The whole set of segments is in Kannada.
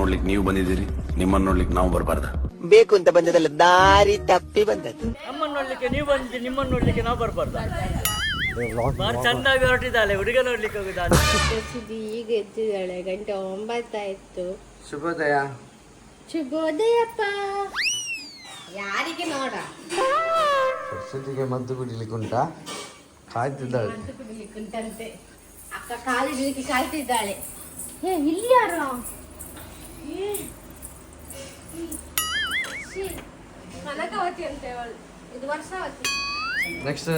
ನೋಡ್ಲಿಕ್ಕೆ ನೀವು ಬಂದಿದ್ದೀರಿ ನಿಮ್ಮನ್ನ ನೋಡ್ಲಿಕ್ಕೆ ನಾವು ಬರಬಾರ್ದ. ಬೇಕು ಅಂತ ಬಂದದಲ್ಲ ದಾರಿ ತಪ್ಪಿ ಬಂದದ್ದು. ನಮ್ಮನ್ನು ನೋಡ್ಲಿಕ್ಕೆ ನೀವು ಬಂದಿದ್ದೀರಿ ನಿಮ್ಮನ್ನು ನೋಡ್ಲಿಕ್ಕೆ ನಾವು ಬರಬಾರ್ದ. ಬಾರಿ ಚಂದಾಗಿ ಹೊರಟಿದ್ದಾಳೆ ಹುಡುಗ ನೋಡ್ಲಿಕ್ಕೆ ಹೋಗಿದ್ದಾಳೆ. ಸುದ್ದಿ ಈಗ ಎದ್ದಿದ್ದಾಳೆ ಗಂಟೆ ಒಂಬತ್ತಾಯ್ತು ಶುಭೋದಯ. ಶುಭೋದಯಪ್ಪ ಯಾರಿಗೆ ನೋಡ? ಸರಸ್ವತಿಗೆ ಮದ್ದು ಕುಡಿಲಿಕ್ಕೆ ಉಂಟಾ ಕಾಯ್ತಿದ್ದಾಳೆ. ಕುಡಿಲಿಕ್ಕೆ ಉಂಟಂತೆ ಅಕ್ಕ ಕಾಲಿಡ್ಲಿಕ್ಕೆ ಕಾಯ್ತಿದ್ದಾಳೆ. ಏ ಇಲ್ಲಿ ಯಾರು ಕನಕವತಿ ಅಂತ ಹೇಳು ಇದು ವರ್ಷವತಿ ನೆಕ್ಸ್ಟ್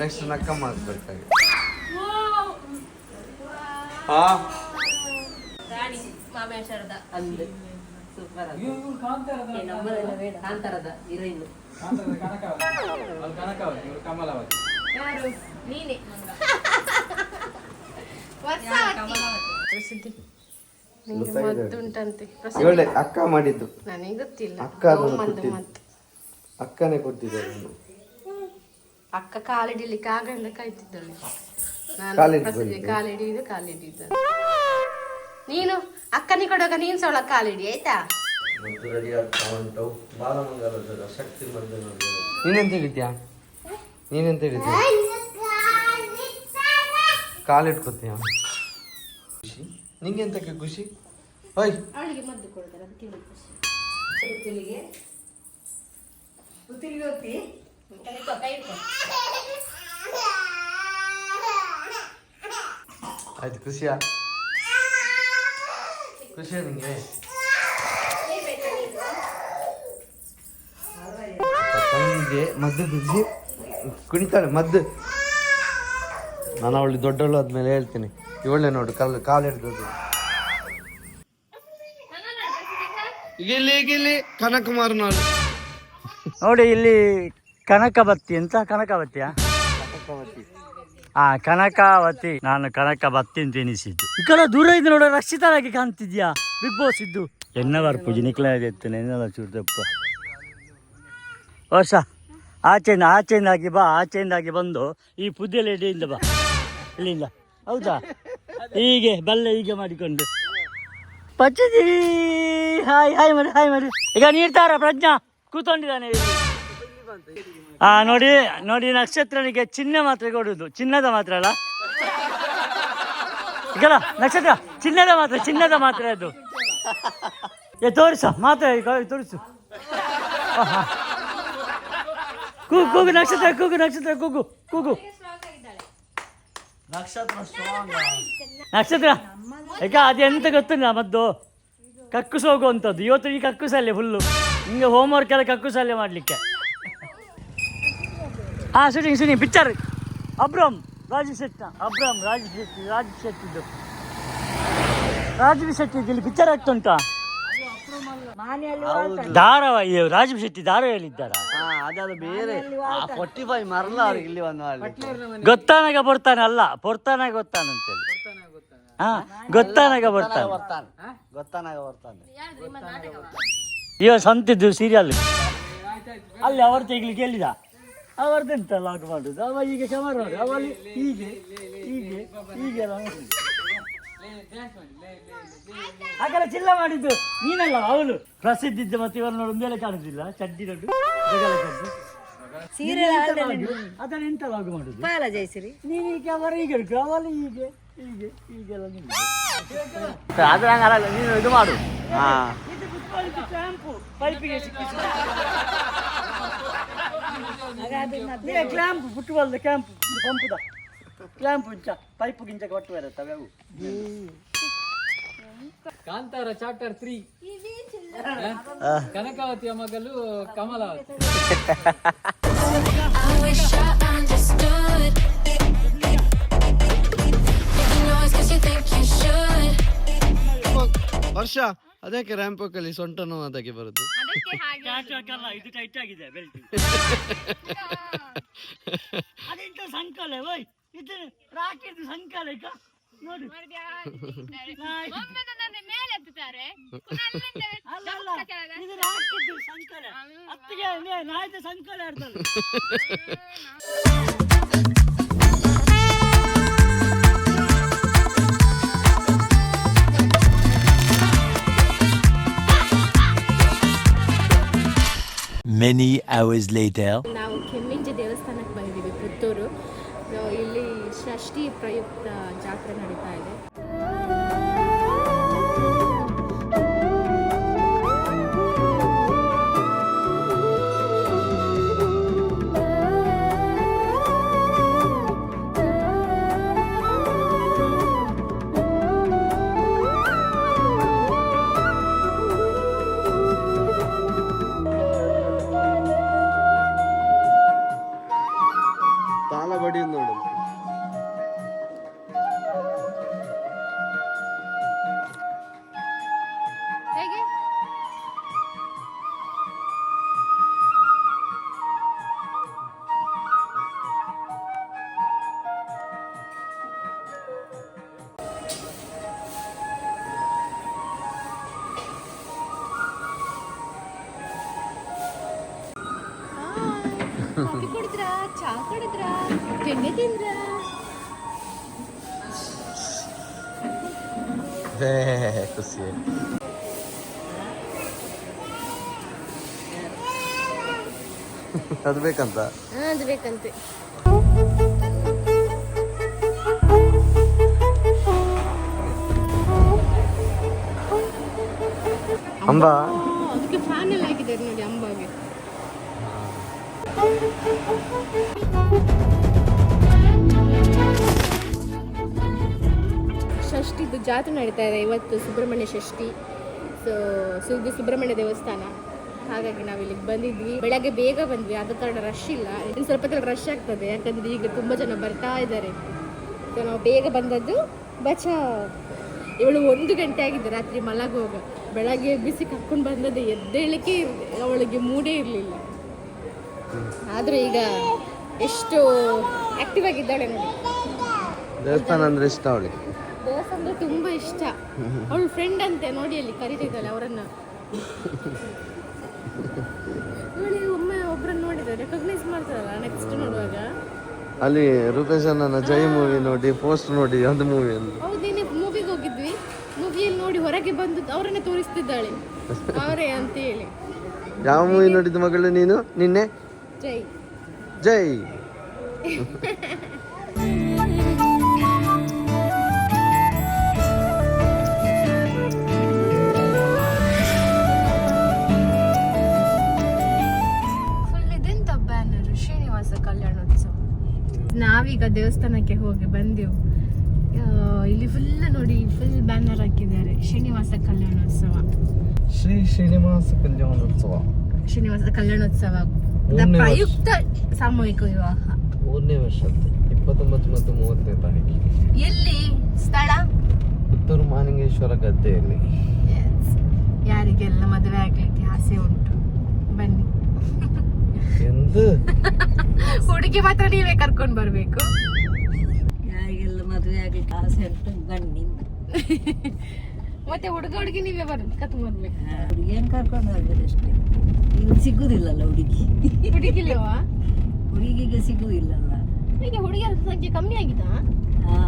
ನೆಕ್ಸ್ಟ್ ನಕ್ಕ ಮಾಡ್ಬೇಕಾಗಿ ವಾವ್. ಹಾ ರಾಣಿ ಮಾಮೇಶ್ವರದ ಅಂದ್ ಸೂಪರ್ ಕಾಂತಾರದ ಹೀರೋಯಿನ್. ಯಾರು? ನೀನೆ. ವರ್ಷವತಿ ನಿಂಗೆ ಮದ್ದುಂಟಂತೆ ಇವಳೆ ಅಕ್ಕ ಮಾಡಿದ್ದು. ನನಗೆ ಗೊತ್ತಿಲ್ಲ. ಅಕ್ಕ ಅದನ್ನು ಕೊಟ್ಟಿದ್ದು. ಅಕ್ಕನೇ ಕೊಟ್ಟಿದ್ದಾರೆ ಇನ್ನು. ಅಕ್ಕ ಕಾಲಿಡಿಲಿಕ್ಕೆ ಆಗಂದ ಕಾಯ್ತಿದ್ದಳು. ನಾನು ಕಾಲಿಡ್ದು ಕಾಲಿಡಿದ್ದು ನೀನು ಅಕ್ಕನಿ ಕೊಡುವಾಗ ನೀನು ಸೋಳ ಕಾಲಿಡಿ ಆಯ್ತಾ? ನೀನೆಂತ ಹೇಳಿದ್ಯಾ? ನೀನೆಂತ ಹೇಳಿದ್ಯಾ? ಕಾಲಿಟ್ಕೋತೀಯ? ನಿಂಗೆ ಎಂತಕ್ಕೆ ಖುಷಿ? ಓಯ್ ಅವಳಿಗೆ ಮದ್ದು ಕೊಡ್ತಾರೆ ಅದಕ್ಕೆ ಇವಳು ಖುಷಿ. ಉತ್ತಿಲಿಗೆ ಉತ್ತಿಲಿಗೆ ಒತ್ತಿ ಆಯ್ತು ಖುಷಿಯಾ? ಖುಷಿಯಾ ನಿಂಗೆ? ತಂಗಿಗೆ ಮದ್ದು ಬಿಜಿ ಕುಣಿತಾಳೆ ಮದ್ದು. ನಾನು ಅವಳು ದೊಡ್ಡವಳು ಆದ್ಮೇಲೆ ಹೇಳ್ತೀನಿ. ಇವಳೇ ನೋಡು ಕಲ್ಲು ಕಾಲು ಹಿಡ್ದದ್ದು ಗಿಲಿ ಇಲ್ಲಿ ಕನಕುಮಾರ್ ನೋಡಿ. ನೋಡಿ ಇಲ್ಲಿ ಕನಕಬತ್ತಿ ಅಂತ ಕನಕಬತ್ತಿಯ? ಆ ಕನಕಾವತಿ ನಾನು ಕನಕ ಬತ್ತಿ ಅಂತ ಎನಿಸಿದ್ದು ಈ ಕಡೆ ದೂರ ಇದ್ದು ನೋಡ ರಕ್ಷಿತರಾಗಿ ಕಾಣ್ತಿದ್ಯಾ? ಬಿಗ್ ಬಾಸ್ ಇದ್ದು. ಎನ್ನವರ್ ಪೂಜೆ ನಿಕ್ಲಾದ ಎತ್ತು ನೆನ್ನಲ ಚೂರ್ದಪ್ಪ. ವರ್ಷ ಆಚೆಯಿಂದ ಆಚೆಯಿಂದಾಗಿ ಬಾ ಆಚೆಯಿಂದಾಗಿ ಬಂದು ಈ ಪುದ್ಯಲ ಎಡೆಯಿಂದ ಬಾ. ಇಲ್ಲಿಂದ ಹೌದಾ? ಹೀಗೆ, ಬಲ್ಲ ಹೀಗೆ ಮಾಡಿಕೊಂಡು. ಪಚ್ಚದಿ ಹಾಯ್ ಹಾಯ್ ಮರಿ ಹಾಯ್ ಮರಿ. ಈಗ ನೀಡ್ತಾರ ಪ್ರಜ್ಞಾ, ಕೂತ್ಕೊಂಡಿದ್ದಾನೆ. ಆ, ನೋಡಿ ನೋಡಿ, ನಕ್ಷತ್ರನಿಗೆ ಚಿನ್ನ ಮಾತ್ರ ಕೊಡುದು. ಚಿನ್ನದ ಮಾತ್ರ ಅಲ್ಲ? ಈಗಲ್ಲ, ನಕ್ಷತ್ರ, ಚಿನ್ನದ ಮಾತ್ರ ಚಿನ್ನದ ಮಾತ್ರ ಅದು. ಏ, ತೋರಿಸ, ಮಾತ್ರ ತೋರಿಸು. ಕೂಗು ಕೂಗು, ನಕ್ಷತ್ರ ಕೂಗು ನಕ್ಷತ್ರ, ಕೂಗು ಕೂಗು. ನಕ್ಷತ್ರ ಈಗ ಅದೆಂತ ಗೊತ್ತಿಲ್ಲ ಮದ್ದು? ಕಕ್ಕುಸ್ ಹೋಗುವಂಥದ್ದು. ಇವತ್ತು ಈ ಕಕ್ಕುಸಲ್ಲೇ ಫುಲ್ಲು ನಿಮಗೆ ಹೋಮ್ವರ್ಕ್ ಎಲ್ಲ ಕಕ್ಕುಸಲ್ಲೇ ಮಾಡಲಿಕ್ಕೆ. ಹಾಂ ಶೂಟಿಂಗ್ ಶೂಟಿಂಗ್ ಪಿಕ್ಚರ್ ಅಬ್ರಾಮ್, ರಾಜು ಶೆಟ್ಟ. ಅಬ್ರಾಮ್, ರಾಜು ಶೆಟ್ಟಿ, ರಾಜು ಶೆಟ್ಟಿದ್ದು. ರಾಜು ಶೆಟ್ಟಿ ಇಲ್ಲಿ ಪಿಕ್ಚರ್ ಆಗ್ತುಂಟಾ? ಧಾರಾವಾಹಿ ರಾಜೀವ್ ಶೆಟ್ಟಿ ಧಾರಾವಾಹಿಯಲ್ಲಿದ್ದಾರ ಅದದು ಬೇರೆ. ಫೋರ್ಟಿ ಫೈವ್ ಮರಲ ಅವ್ರಿಗೆ ಇಲ್ಲಿ ಒಂದು ಗೊತ್ತಾನಾಗ ಬರ್ತಾನೆ ಅಲ್ಲ ಪೊರ್ತಾನಾಗ ಗೊತ್ತಾನಂತೇಳಿ ಹಾ ಗೊತ್ತಾನಾಗ ಬರ್ತಾನೆ. ಗೊತ್ತಾನಾಗ ಬರ್ತಾನೆ. ಇವ ಸಂತಿದ್ದು ಸೀರಿಯಲ್ ಅಲ್ಲಿ ಅವರು ತೆಗ್ಲಿಕ್ಕೆ ಹೇಳಿದ ಅವರದೆಂತ ಲಾಕ್ ಮಾಡುದು? ಅವ ಈಗ ಕ್ಯಾಮರಾ ಮಾಡು ಅವಲ್ಲಿ ಹೀಗೆ ಹೀಗೆ ಹೀಗೆ ಎಲ್ಲ ಮಾಡುದು. ಹಾಗೆಲ್ಲ ಚಿಲ್ಲ ಮಾಡಿದ್ದು ನೀನಲ್ಲ ಅವಳು. ಪ್ರಸಿದ್ಧ ಇದ್ದ ಮತ್ತೆ ಇವರು ನೋಡು ಮೇಲೆ ಕಾಣುದಿಲ್ಲ ಚಡ್ಡಿ ನೋಡು ಜಗಳ ಚಡ್ಡಿ. ಸೀರಿಯಲ್ ಅದನ್ನ ಎಂತ ಲಾಗ್ ಮಾಡುದು? ಪಾಲ ಜಯಶ್ರೀ. ನೀನು ಈಗ ಅವರು ಹೀಗೆ ಹಿಡ್ಕೊ ಅವಳು ಹೀಗೆ ಹೀಗೆ ಹೀಗೆಲ್ಲ ನಿಂಗೆ. ಆದ್ರೆ ಹಂಗಾರಲ್ಲ ನೀನು ಇದು ಮಾಡು. ಹಾ. ಕ್ಲ್ಯಾಂಪು ಪೈಪಿಗೆ ಸಿಕ್ಕಿಸಿ ಕ್ಲ್ಯಾಂಪ್ ಫುಟ್ಬಾಲ್ದ ಕ್ಯಾಂಪ್ ಪಂಪ್ದ. ಕ್ಲಾಂಪು ಉಂಚ ಪೈಪ್ ಗಿಂಚ ಕೊಟ್ಟು ಬರುತ್ತವೆ ಅವು. Kantara chapter three. ಕನಕಾವತಿಯ ಮಗಳು ಕಮಲಾವತಿ. ವರ್ಷ ಅದಕ್ಕೆ ರ್ಯಾಂಪೋಕಲ್ಲಿ ಸೊಂಟ ನೋವು ಅದಕ್ಕೆ ಬರುದು. ಇದು ಟೈಟ್ ಆಗಿದೆ ಬೆಲ್ಟ್. ಅದೆಂತ ಸಂಕಾಲ ವೈ ಇದು ರಾಕೆಟ್ ಸಂಕಾಲಕ್ಕ ನೋಡಿ ಇದು ರಾಕೆಟ್ ಸಂಕಾಲ ಅತ್ತಿಗೆ ನಾಯ್ದು ಸಂಕಾಲ ಆಡ್ತಾರೆ Many hours later. Now ಪ್ರಯುಕ್ತ ಜಾತ್ರೆ ನಡೀತಾ ಇದೆ. ಖುಷಿ. ಅದು ಬೇಕಂತ? ಅದು ಬೇಕಂತೆ. ಅಂಬ? ಅದಕ್ಕೆ ಫ್ಯಾನ್ ಎಲ್ಲ ಹಾಕಿದ್ದಾರೆ ನೋಡಿ ಅಂಬಾಗೆ. ಷಷ್ಠಿದು ಜಾತ್ರೆ ನಡೀತಾ ಇದೆ ಇವತ್ತು ಸುಬ್ರಹ್ಮಣ್ಯ ಷಷ್ಠಿ. ಸೊ ಸುದ್ದು ಸುಬ್ರಹ್ಮಣ್ಯ ದೇವಸ್ಥಾನ. ಹಾಗಾಗಿ ನಾವು ಇಲ್ಲಿಗೆ ಬಂದಿದ್ವಿ. ಬೆಳಗ್ಗೆ ಬೇಗ ಬಂದ್ವಿ. ಆದ ಕಾರಣ ರಶ್ ಇಲ್ಲ. ಇನ್ನು ಸ್ವಲ್ಪ ತರ ರಶ್ ಆಗ್ತದೆ. ಯಾಕಂದ್ರೆ ಈಗ ತುಂಬ ಜನ ಬರ್ತಾ ಇದ್ದಾರೆ. ಸೊ ನಾವು ಬೇಗ ಬಂದದ್ದು ಬಚ ಇವಳು ಒಂದು ಗಂಟೆ ಆಗಿದೆ ರಾತ್ರಿ ಮಲಗುವಾಗ. ಬೆಳಗ್ಗೆ ಬಿಸಿ ಕರ್ಕೊಂಡು ಬಂದದ್ದು ಎದ್ದೇಳಕ್ಕೆ ಅವಳಿಗೆ ಮೂಡೇ ಇರಲಿಲ್ಲ. ಆದರೂ ಈಗ ಎಷ್ಟು ಆಕ್ಟಿವ್ ಆಗಿದ್ದಾಳೆ ನೋಡಿ. ದೇವಸ್ಥಾನ ಅಂದ್ರೆ ಇಷ್ಟ ಅವಳಿಗೆ. ದೋಸೆ ಅಂದ್ರೆ ತುಂಬಾ ಇಷ್ಟ. ಅವಳು ಫ್ರೆಂಡ್ ಅಂತೆ ನೋಡಿ ಅಲ್ಲಿ ಕರೀತಿದ್ದಾಳೆ ಅವರನ್ನ. ನೋಡಿ ಒಮ್ಮೆ ಒಬ್ರನ್ನ ನೋಡಿದ್ರೆ ರೆಕಗ್ನೈಸ್ ಮಾಡ್ತಾರಲ್ಲ ನೆಕ್ಸ್ಟ್ ನೋಡುವಾಗ. ಅಲ್ಲಿ ರೂಪೇಶ್ ಅಣ್ಣನ ಜೈ ಮೂವಿ ನೋಡಿ ಪೋಸ್ಟ್ ನೋಡಿ ಒಂದು ಮೂವಿ ಅಂತ ಹೌದು ನೀನೆ ಮೂವಿಗೆ ಹೋಗಿದ್ವಿ. ಮೂವಿಯಲ್ಲಿ ನೋಡಿ ಹೊರಗೆ ಬಂದು ಅವರನ್ನೇ ತೋರಿಸ್ತಿದ್ದಾಳೆ. ಅವರೇ ಅಂತ ಹೇಳಿ. ಯಾವ ಮೂವಿ ನೋಡಿದ ಮಗಳು ನೀನು? ನಿನ್ನೆ? ಜೈ. ಜೈ. ದೇವಸ್ಥಾನಕ್ಕೆ ಹೋಗಿ ಬಂದೆವು. ಇಲ್ಲಿ ಫುಲ್ ನೋಡಿ ಫುಲ್ ಬ್ಯಾನರ್ ಹಾಕಿದ್ದಾರೆ. ಶ್ರೀನಿವಾಸ ಕಲ್ಯಾಣೋತ್ಸವ. ಶ್ರೀ ಶ್ರೀನಿವಾಸ ಕಲ್ಯಾಣೋತ್ಸವ. ಶ್ರೀನಿವಾಸ ಕಲ್ಯಾಣೋತ್ಸವ. ಪ್ರಯುಕ್ತ ಸಾಮೂಹಿಕ ವಿವಾಹ. ಮೂರನೇ ವರ್ಷದ್ದು ಇಪ್ಪತ್ತೊಂಬತ್ತು ಮತ್ತು ಮೂವತ್ತನೇ ತಾರೀಕಿಗೆ ಎಲ್ಲಿ? ಸ್ಥಳ? ಪುತ್ತೂರು ಮಾನಿಂಗೇಶ್ವರ ಗದ್ದೆಯಲ್ಲಿ. ಯಾರಿಗೆಲ್ಲ ಮದುವೆ ಆಗ್ಲಿಕ್ಕೆ ಆಸೆ ಉಂಟು ಬನ್ನಿ. ಎಂದು. ಹುಡುಗಿ ಮಾತ್ರ ನೀವೇ ಕರ್ಕೊಂಡು ಬರ್ಬೇಕು. ಯಾರಿಗೆಲ್ಲ ಮದುವೆ ಆಗ್ಲಿಕ್ಕೆ ಆಸೆ ಉಂಟು ಬನ್ನಿ ಮತ್ತೆ ಹುಡುಗ ಹುಡುಗಿ ನೀವೇ ಬರ್ ಕರ್ಕೊಂಡು ಬರ್ಬೇಕು. ಹುಡುಗಿಯನ್ನು ಕರ್ಕೊಂಡು ಬರ್ಬೇಕು ಅಷ್ಟೇ ಈಗ ಸಿಗುದಿಲ್ಲಲ್ಲ ಹುಡುಗಿ. ಹುಡುಗಿ ಹುಡುಗಿಗೆ ಸಿಗುದಿಲ್ಲಲ್ಲ. ಈಗ ಹುಡುಗಿಯರ ಸಂಖ್ಯೆ ಕಮ್ಮಿ ಆಗಿದಾ ಹಾ.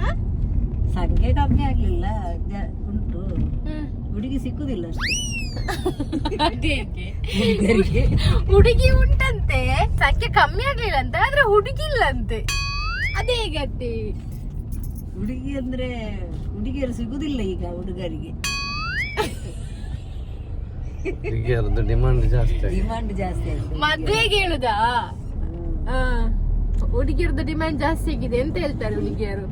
ಹಾ? ಸಂಖ್ಯೆ ಕಮ್ಮಿ ಆಗ್ಲಿಲ್ಲ ಉಂಟು. ಹುಡುಗಿ ಸಿಕ್ಕುದಿಲ್ಲ ಅಷ್ಟೇ. ಹುಡುಗಿ ಉಂಟಂತೆ. ಸಂಖ್ಯೆ ಕಮ್ಮಿ ಆಗ್ಲಿಲ್ಲ ಅಂತ ಆದ್ರೆ ಹುಡುಗಿ ಇಲ್ಲಂತೆ ಅದೇ. ಗಟ್ಟಿ ಹುಡುಗಿ ಅಂದ್ರೆ ಹುಡುಗಿಯರು ಸಿಗುದಿಲ್ಲ ಈಗ ಹುಡುಗರಿಗೆ. ಹುಡುಗಿಯರದ್ದು ಡಿಮಾಂಡ್ ಜಾಸ್ತಿ ಆಗಿದೆ. ಡಿಮಾಂಡ್ ಜಾಸ್ತಿ ಆಗಿದೆ. ಮದ್ವೆಗೆ ಹೇಳುದಾ? ಆ, ಹುಡುಗಿಯರದ್ದು ಡಿಮ್ಯಾಂಡ್ ಜಾಸ್ತಿ ಆಗಿದೆ ಅಂತ ಹೇಳ್ತಾರೆ ಹುಡುಗಿಯರು.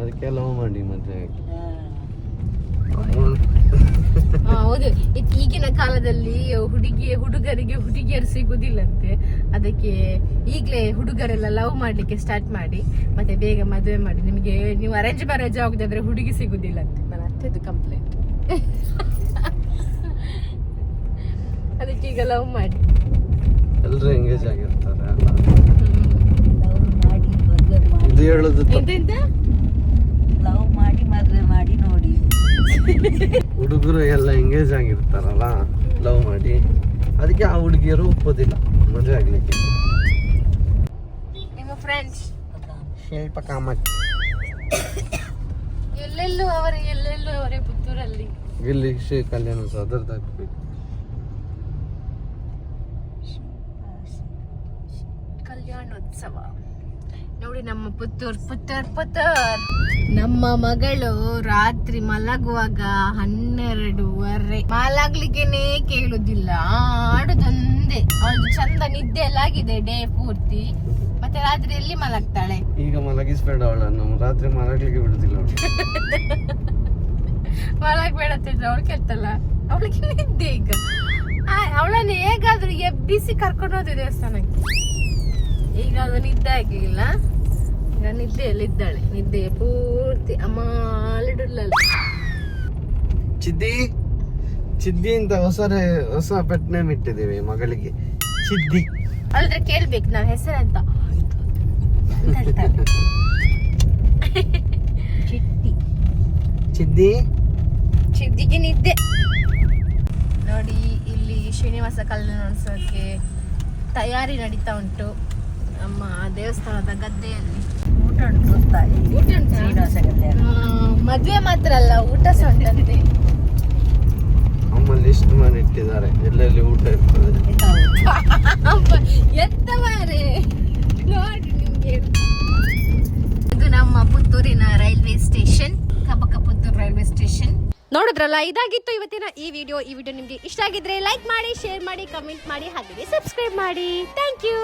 ಅದಕ್ಕೆ ಲವ್ ಮಾಡಿ ಮದುವೆ ಆಗಿ. ಹಾ. ಆ, ಹೌದು. ಈಗಿನ ಕಾಲದಲ್ಲಿ ಹುಡುಗಿ ಹುಡುಗರಿಗೆ ಹುಡುಗಿಯರು ಸಿಗುದಿಲ್ಲಂತೆ. ಅದಕ್ಕೆ ಈಗಲೇ ಹುಡುಗರೆಲ್ಲ ಲವ್ ಮಾಡ್ಲಿಕ್ಕೆ ಸ್ಟಾರ್ಟ್ ಮಾಡಿ ಮತ್ತೆ ಬೇಗ ಮದುವೆ ಮಾಡಿ. ನಿಮಗೆ ನೀವು ಅರೇಂಜ್ ಮ್ಯಾರೇಜ್ ಆಗುದಾದ್ರೆ ಹುಡುಗಿ ಸಿಗುದಿಲ್ಲಂತೆ. ನನ್ನ ಅತ್ತೆದು ಕಂಪ್ಲೇಂಟ್ ಅದಕ್ಕೆ ಈಗ ಲವ್ ಮಾಡಿ. ಎಲ್ಲರೂ ಎಂಗೇಜ್ ಆಗಿರ್ತಾರೆ ಅಲ್ಲ. ಲವ್ ಮಾಡಿ ಮದುವೆ ಮಾಡಿ. ಇದು ಹೇಳೋದು ಹುಡುಗರು ಎಲ್ಲ ಎಂಗೇಜ್ ಆಗಿರ್ತಾರಲ್ಲ ಲವ್ ಮಾಡಿ. ಅದಕ್ಕೆ ಆ ಹುಡುಗಿಯರು ಒಪ್ಪೋದಿಲ್ಲ ಮದುವೆ ಆಗ್ಲಿಕ್ಕೆ. ನಿಮ್ಮ ಫ್ರೆಂಡ್ಸ್ ಶಿಲ್ಪ ಕಾಮತ್ ಎಲ್ಲೆಲ್ಲೂ ಅವರ ಎಲ್ಲೆಲ್ಲೂ ಅವರೇ ಪುತ್ತೂರಲ್ಲಿ. ಇಲ್ಲಿ ಶ್ರೀ ಕಲ್ಯಾಣ ಸದರ್ದ ಕಲ್ಯಾಣೋತ್ಸವ. ನೋಡಿ ನಮ್ಮ ಪುತ್ತೂರ್ ಪುತ್ತೂರ್ ಪುತ್ತೂರ್. ನಮ್ಮ ಮಗಳು ರಾತ್ರಿ ಮಲಗುವಾಗ ಹನ್ನೆರಡುವರೆ. ಮಲಗ್ಲಿಕ್ಕೇನೆ ಕೇಳುದಿಲ್ಲ. ಆಡುದೊಂದೇ. ಅವಳು ಚಂದ ನಿದ್ದೆ ಎಲ್ಲ ಆಗಿದೆ ಡೇ ಪೂರ್ತಿ. ಮತ್ತೆ ರಾತ್ರಿ ಎಲ್ಲಿ ಮಲಗ್ತಾಳೆ? ಈಗ ಮಲಗಿಸ್ಬೇಡ ಅವಳನ್ನು. ರಾತ್ರಿ ಮಲಗ್ಲಿಕ್ಕೆ ಬಿಡುದಿಲ್ಲ ಅವಳು. ಮಲಗ್ಬೇಡ ತಿಂದ್ರೆ ಅವಳು ಕೇಳ್ತಲ್ಲ ಅವಳಿಗೆ ನಿದ್ದೆ ಈಗ. ಅವಳನ್ನು ಹೇಗಾದ್ರೂ ಎಬ್ಬಿಸಿ ಕರ್ಕೊಂಡು ಹೋದ ದೇವಸ್ಥಾನಕ್ಕೆ. ಈಗ ಅದು ನಿದ್ದೆ ಆಗಿಲ್ಲ ಈಗ ನಿದ್ದೆಯಲ್ಲಿದ್ದಾಳೆ ನಿದ್ದೆ ಪೂರ್ತಿ ಅಮ್ಮ ಚಿದ್ದಿ ಚಿದ್ದಿ ಅಂತ ಹೊಸ ಹೊಸ ಪೆಟ್ ನೇಮ್ ಇಟ್ಟಿದ್ದೀವಿ ಮಗಳಿಗೆ. ಚಿದ್ದಿ. ಅಂದ್ರೆ ಕೇಳ್ಬೇಕು ನಾವ್ ಹೆಸರಂತ. ಅಂತ. ಚಿದ್ದಿ. ಚಿದ್ದಿಗೆ ನಿದ್ದೆ. ನೋಡಿ ಇಲ್ಲಿ ಶ್ರೀನಿವಾಸ ಕಲ್ಲು ನೋಡ್ಸೋಕೆ ತಯಾರಿ ನಡೀತಾ ಉಂಟು. ನಮ್ಮ ದೇವಸ್ಥಾನದ ಗದ್ದೆಯಲ್ಲಿ ಊಟ ಉಂಟು ತಾಯಿ ಊಟ ಉಂಟಾ? ಶ್ರೀನಿವಾಸ ಗದ್ದೆ ಆ, ಮದ್ವೆ ಮಾತ್ರ ಅಲ್ಲ ಊಟ ಸಹ ಉಂಟಂತೆ. ಅಮ್ಮ ಲಿಸ್ಟ್ ಮಾಡಿ ಇಟ್ಟಿದ್ದಾರೆ. ಎಲ್ಲೆಲ್ಲಿ ಊಟ ಇರ್ತದೆ? ಎತ್ತ ಮಾರೆ? ನೋಡಿ ನಿಮ್ಗೆ. ಇದು ನಮ್ಮ ಪುತ್ತೂರಿನ railway station Kabaka Puttur railway station. ನೋಡಿದ್ರಲ್ಲ ಇದಾಗಿತ್ತು ಇವತ್ತಿನ ಈ ವಿಡಿಯೋ. ಈ ವಿಡಿಯೋ ನಿಮಗೆ ಇಷ್ಟ ಆಗಿದ್ರೆ ಲೈಕ್ ಮಾಡಿ ಶೇರ್ ಮಾಡಿ ಕಮೆಂಟ್ ಮಾಡಿ ಹಾಗೆ ಸಬ್ಸ್ಕ್ರೈಬ್ ಮಾಡಿ. Thank you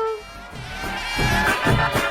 thank